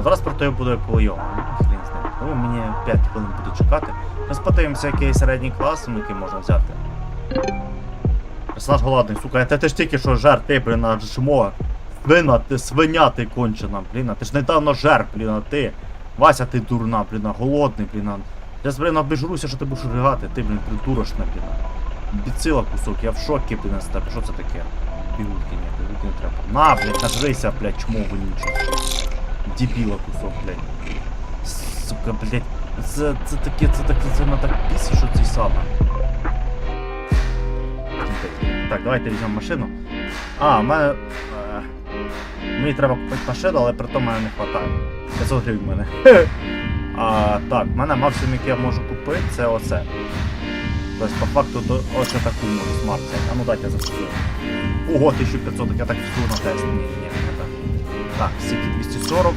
Ну зараз про тебе буде колойом. Ну, хрін з ним. Тому мені 5 хвилин буде чекати. Ми спитаємося, який середній клас, ну, який можна взяти. Персонаж голодний, сука, ти, ти ж тільки що жер, ти, блін, а жмо. Свина, ти свиня ти кончена, блін, а ти ж недавно жер, блін, ти. Вася, ти дурна, блін, голодний, блін. а. Я блін, обіжруся, що ти будеш ригати, ти, блін, придурочна, блін. Біціла кусок, я в шокі, блін, з тебе. Що це таке? Пігулки, ні, пігулки не треба. На, блядь, нажрися, блядь, чмо вонюче. Дебіла кусок, блядь. Сука, блядь. Це, це таке, це таке, це на так пісі, що цей саме. Так, давайте візьмемо машину. А, в мене. е, Мені треба купити машину, але при тому мене не вистачає. 500 гривень в мене. А, так, в мене максимум, який я можу купити, це оце. Тобто, по факту, то ось таку можу смарт. А ну дайте я зафіксую. Ого, 1500, так я так фіксую на тест. Ні, ні. Так, стільки 240.